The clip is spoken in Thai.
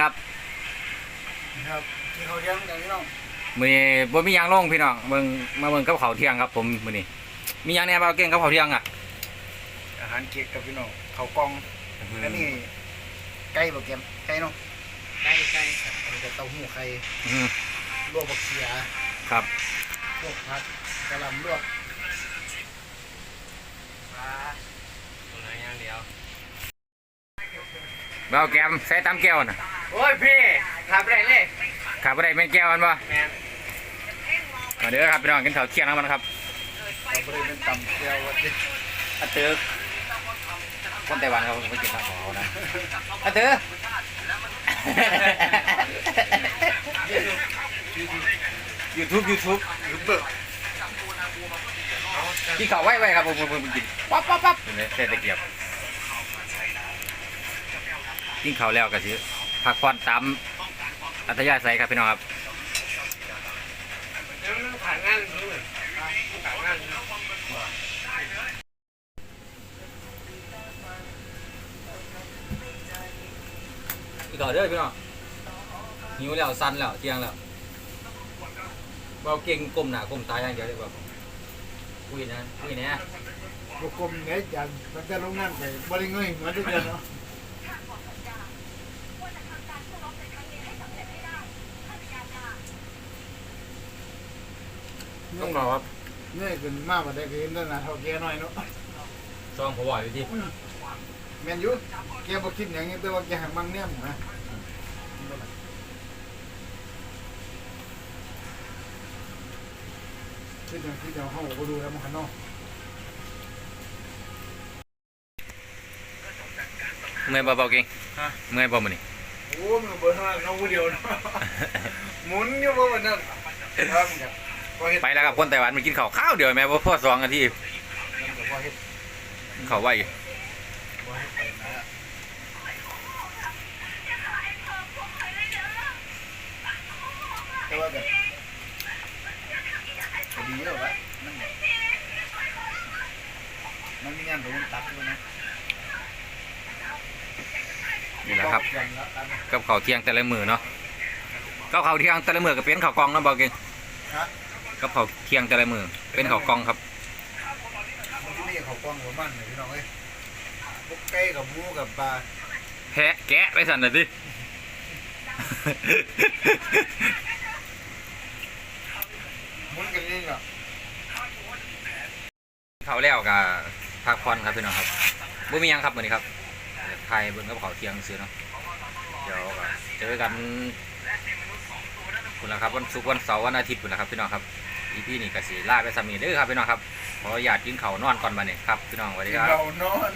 ครับครับที่เขาเลี้ยงกันพี่น้องมื้อนี้บ่มีหยังลงพี่น้องเบิ่งมาเบิ่งกับข้าวเที่ยงครับ ผมมื้อนี้มีหยังแหน่บ่าวเก่งกับข้าวเที่ยงอะอาหารเค้กกับพี่น้องเขาวกล้องแล้วนี่ไก่บะแกมไก่เนาะไก่ไก่อันนี้ก็เต้าหู้ไข่อืมลวกบักเขียครับลวกผักกะหล่ำลวกบ่าวแกมใส่ตามแก้วน่ะ โอ้ยพี่ขับไรเลยขาบ่ได้แม่นแก้วมันบ่แมนมาเด้อครับพี่น้องกินข้าวเที่ยงนำกันครับเราบริเวณตำเกียววัดดิอาเตอคนไต้หวันเขาไม่กินข้าวเขานะอาเตอ YouTube YouTube ยูเบิร์กินข้าวไว้ไว้ครับผมผมผมกินปั๊บปั๊บปั๊บเห็นไหมเศษตะเกียบกินข้าวแล้วก็สิ พักผ่อนตามอัธยาศัยครับพี่น้องครับแล้วมันผ่านงานรู้เหมือนผ่านงานรู้กินข้าวเด้อพี่น้องหิวแล้วสั่นแล้วเที่ยงแล้วเบาเก่งก้มหน้าก้มตาอย่างเดียวเลยแบบคุยนะคุยนะบุกกลมเนี่ยจันมันจะลงนั่นไปบริเงยเหมือนทุกเดือนเนาะ ต้องรอครับเงยขึ้นมากกว่าได้คือเห็นตั้งนานเท่าแกหน่อยเนาะซองผมบอกอยู่ที่แมนยูแกบ่คิดอย่างนี้แต่ว่าแกหักมังเนี่ยมนะคืออย่างที่เราเข้าไปดูแล้วมันข้างนอกเมื่อยบ่เบาเก่งเมื่อยบ่มื้อนี้โอ้มันเบิดเท่านั้นน้องผู้เดียวเนาะหมุนอยู่บ่วันนั้นครับครับพอเฮ็ด ไปแล้วครับคนไต้หวันมากินข้าวข้าวเดียวแม่บ่พอสองนาทีพอเฮ็ดข้าวไว้พอเฮ็ดไปนะแต่ว่าแบบก็ดีแล้ววะมันมันมีงานตรงตัดด้วยนะนี่แหละครับอย่างละตัดกับข้าวเที่ยงแต่ละมื้อเนาะกับข้าวเที่ยงแต่ละมื้อก็เป็นข้าวกล่องเนาะเบาเก่งฮะ กับข้าวเที่ยงแต่ละมื้อเป็นข้าวกล่องครับมันที่นี่เขากล้องหัวมันเลยพี่น้องเอ้ยพวกไก่กับหมูกับปลาแพะแกะไปสั่นน่ะสิ หมุนกันนี่เนาะข้าวแล้วก็พักผ่อนครับพี่น้องครับบ่มีหยังครับมื้อนี้ครับไทยเบิ่งกับข้าวเที่ยงซื่อเนาะเดี๋ยวก็เจอกันคุณละครับวันศุกร์วันเสาร์วันอาทิตย์คุณละครับพี่น้องครับ อีพีนี้ก็สิลาไปสามีเด้อครับพี่น้องครับขออยากกินข้าวนอนก่อนบัดนี้ครับพี่น้องสวัสดีครับ เรานอน